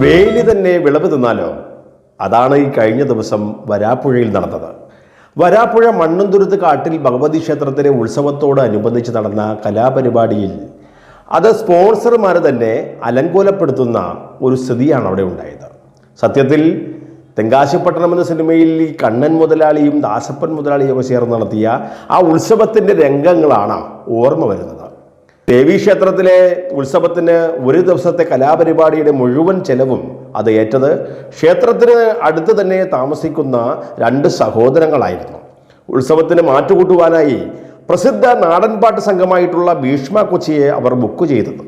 വേലി തന്നെ വിളവ് തിന്നാലോ? അതാണ് ഈ കഴിഞ്ഞ ദിവസം വരാപ്പുഴയിൽ നടന്നത്. വരാപ്പുഴ മണ്ണുന്തുരുത്ത് കാട്ടിൽ ഭഗവതി ക്ഷേത്രത്തിലെ ഉത്സവത്തോടനുബന്ധിച്ച് നടന്ന കലാപരിപാടിയിൽ അത് സ്പോൺസർമാർ തന്നെ അലങ്കോലപ്പെടുത്തുന്ന ഒരു സ്ഥിതിയാണ് അവിടെ ഉണ്ടായത്. സത്യത്തിൽ തെങ്കാശിപ്പട്ടണം എന്ന സിനിമയിൽ ഈ കണ്ണൻ മുതലാളിയും ദാസപ്പൻ മുതലാളിയും ഒക്കെ ചേർന്ന് നടത്തിയ ആ ഉത്സവത്തിന്റെ രംഗങ്ങളാണ് ഓർമ്മ വരുന്നത്. ദേവീക്ഷേത്രത്തിലെ ഉത്സവത്തിന് ഒരു ദിവസത്തെ കലാപരിപാടിയുടെ മുഴുവൻ ചെലവും അത് ഏറ്റത് ക്ഷേത്രത്തിന് അടുത്ത് തന്നെ താമസിക്കുന്ന രണ്ട് സഹോദരങ്ങളായിരുന്നു. ഉത്സവത്തിന് മാറ്റുകൂട്ടുവാനായി പ്രസിദ്ധ നാടൻപാട്ട് സംഘമായിട്ടുള്ള ഭീഷ്മ കൊച്ചിയെ അവർ ബുക്ക് ചെയ്തത്.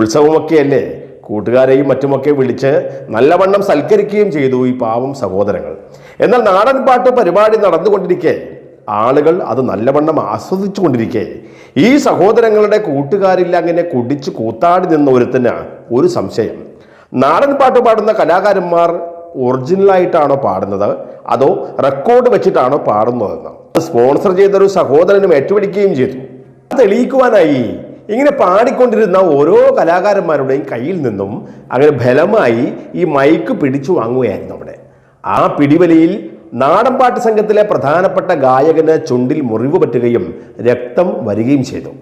ഉത്സവമൊക്കെയല്ലേ കൂട്ടുകാരെയും മറ്റുമൊക്കെ വിളിച്ച് നല്ലവണ്ണം സൽക്കരിക്കുകയും ചെയ്തു ഈ പാവം സഹോദരങ്ങൾ. എന്നാൽ നാടൻപാട്ട് പരിപാടി നടന്നുകൊണ്ടിരിക്കെ ആളുകൾ അത് നല്ലവണ്ണം ആസ്വദിച്ചു കൊണ്ടിരിക്കെ. ഈ സഹോദരങ്ങളുടെ കൂട്ടുകാരിൽ അങ്ങനെ കുടിച്ച് കൂത്താടി നിന്ന ഒരുത്തിന് ഒരു സംശയം. നാടൻ പാട്ട് പാടുന്ന കലാകാരന്മാർ ഒറിജിനലായിട്ടാണോ പാടുന്നത്? അതോ റെക്കോർഡ് വെച്ചിട്ടാണോ പാടുന്നതെന്ന്? സ്പോൺസർ ചെയ്ത ഒരു സഹോദരനും ഏറ്റുപിടിക്കുകയും ചെയ്തു. തെളിയിക്കുവാനായി ഇങ്ങനെ പാടിക്കൊണ്ടിരുന്ന ഓരോ കലാകാരന്മാരുടെയും കയ്യിൽ നിന്നും അങ്ങനെ ബലമായി ഈ മൈക്ക് പിടിച്ചു വാങ്ങുകയായിരുന്നു അവിടെ. ആ പിടിവലിയിൽ നാടൻപാട്ട് സംഘത്തിലെ പ്രധാനപ്പെട്ട ഗായകന് ചുണ്ടിൽ മുറിവ് പറ്റുകയും രക്തം വരികയും ചെയ്തു.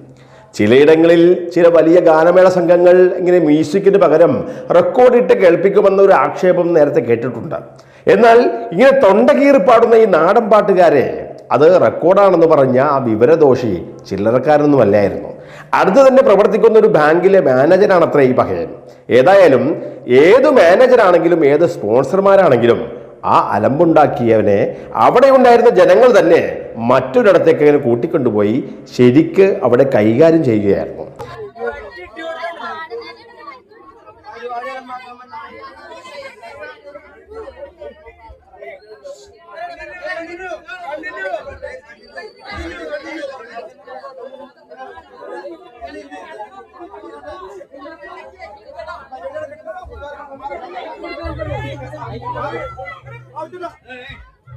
ചിലയിടങ്ങളിൽ ചില വലിയ ഗാനമേള സംഘങ്ങൾ ഇങ്ങനെ മ്യൂസിക്കിന് പകരം റെക്കോർഡിട്ട് കേൾപ്പിക്കുമെന്ന ഒരു ആക്ഷേപം നേരത്തെ കേട്ടിട്ടുണ്ട്. എന്നാൽ ഇങ്ങനെ തൊണ്ട കീറി പാടുന്ന ഈ നാടൻ പാട്ടുകാരെ അത് റെക്കോർഡാണെന്ന് പറഞ്ഞ ആ വിവരദോഷി ചില്ലറക്കാരനൊന്നും അല്ലായിരുന്നു. അടുത്ത് തന്നെ പ്രവർത്തിക്കുന്ന ഒരു ബാങ്കിലെ മാനേജരാണ് അത്ര ഈ പകയൻ ഏതായാലും ഏത് മാനേജറാണെങ്കിലും ഏത് സ്പോൺസർമാരാണെങ്കിലും ആ അലമ്പുണ്ടാക്കിയവനെ അവിടെ ഉണ്ടായിരുന്ന ജനങ്ങൾ തന്നെ മറ്റൊരിടത്തേക്ക് കൂട്ടിക്കൊണ്ടുപോയി ശരിക്ക് അവിടെ കൈകാര്യം ചെയ്യുകയായിരുന്നു.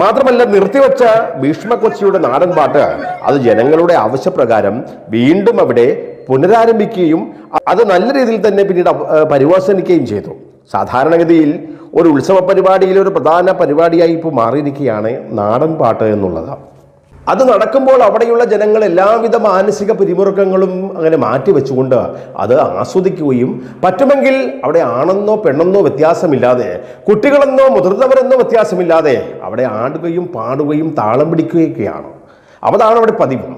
മാത്രമല്ല നിർത്തിവെച്ച ഭീഷ്മ കൊച്ചിയുടെ നാടൻ പാട്ട് അത് ജനങ്ങളുടെ ആവശ്യപ്രകാരം വീണ്ടും അവിടെ പുനരാരംഭിക്കുകയും അത് നല്ല രീതിയിൽ തന്നെ പിന്നീട് പരിവർത്തനിക്കുകയും ചെയ്തു. സാധാരണഗതിയിൽ ഒരു ഉത്സവ പരിപാടിയിലെ ഒരു പ്രധാന പരിപാടിയായി ഇപ്പോൾ മാറിയിരിക്കുകയാണ് നാടൻ പാട്ട് എന്നുള്ളത്. അത് നടക്കുമ്പോൾ അവിടെയുള്ള ജനങ്ങൾ എല്ലാവിധ മാനസിക പിരിമുറുക്കങ്ങളും അങ്ങനെ മാറ്റി വെച്ചുകൊണ്ട് അത് ആസ്വദിക്കുകയും പറ്റുമെങ്കിൽ അവിടെ ആണെന്നോ പെണ്ണെന്നോ വ്യത്യാസമില്ലാതെ കുട്ടികളെന്നോ മുതിർന്നവരെന്നോ വ്യത്യാസമില്ലാതെ അവിടെ ആടുകയും പാടുകയും താളം പിടിക്കുകയൊക്കെയാണ്. അതാണ് അവിടെ പതിവ്.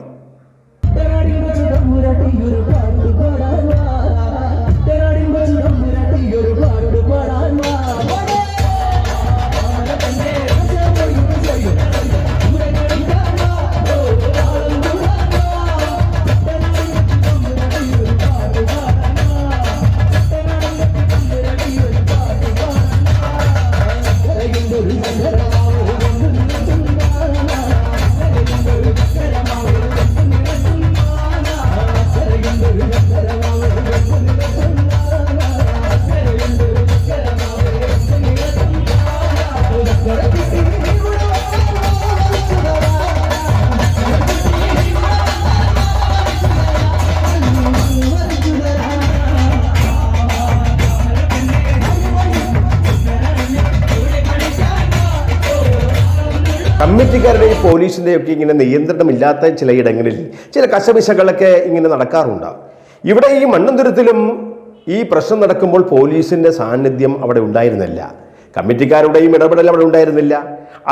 കമ്മിറ്റിക്കാരുടെയും പോലീസിന്റെയും ഒക്കെ ഇങ്ങനെ നിയന്ത്രണമില്ലാത്ത ചിലയിടങ്ങളിൽ ചില കശപിശകളൊക്കെ ഇങ്ങനെ നടക്കാറുണ്ട്. ഇവിടെ ഈ മണ്ണന്തുരത്തിലും ഈ പ്രശ്നം നടക്കുമ്പോൾ പോലീസിന്റെ സാന്നിധ്യം അവിടെ ഉണ്ടായിരുന്നില്ല. കമ്മിറ്റിക്കാരുടെയും ഇടപെടൽ അവിടെ ഉണ്ടായിരുന്നില്ല.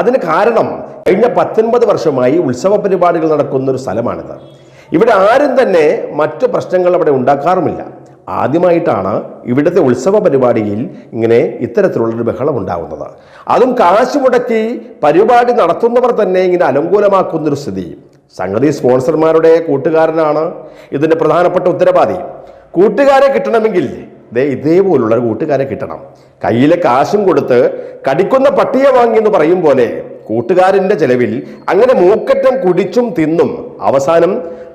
അതിന് കാരണം കഴിഞ്ഞ പത്തൊൻപത് വർഷമായി ഉത്സവ പരിപാടികൾ നടക്കുന്ന ഒരു സ്ഥലമാണിത്. ഇവിടെ ആരും തന്നെ മറ്റു പ്രശ്നങ്ങൾ അവിടെ ഉണ്ടാക്കാറുമില്ല. ആദ്യമായിട്ടാണ് ഇവിടുത്തെ ഉത്സവ പരിപാടിയിൽ ഇങ്ങനെ ഇത്തരത്തിലുള്ളൊരു ബഹളം ഉണ്ടാകുന്നത് അതും കാശ് മുടക്കി പരിപാടി നടത്തുന്നവർ തന്നെ ഇങ്ങനെ അനുകൂലമാക്കുന്നൊരു സ്ഥിതി. സംഗതി സ്പോൺസർമാരുടെ കൂട്ടുകാരനാണ്. ഇതിന്റെ പ്രധാനപ്പെട്ട ഉത്തരവാദി. കൂട്ടുകാരെ കിട്ടണമെങ്കിൽ ദേ ഇതേപോലുള്ള ഒരു കൂട്ടുകാരെ കിട്ടണം. കയ്യിലെ കാശും കൊടുത്ത് കടിക്കുന്ന പട്ടിയെ വാങ്ങി എന്ന് പറയും പോലെ കൂട്ടുകാരന്റെ ചെലവിൽ അങ്ങനെ മൂക്കറ്റം കുടിച്ചും തിന്നും അവസാനം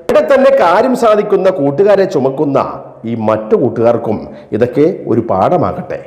ഇവിടെ തന്നെ കാര്യം സാധിക്കുന്ന കൂട്ടുകാരെ ചുമക്കുന്ന ഈ മറ്റു കൂട്ടുകാർക്കും ഇതൊക്കെ ഒരു പാഠമാകട്ടെ.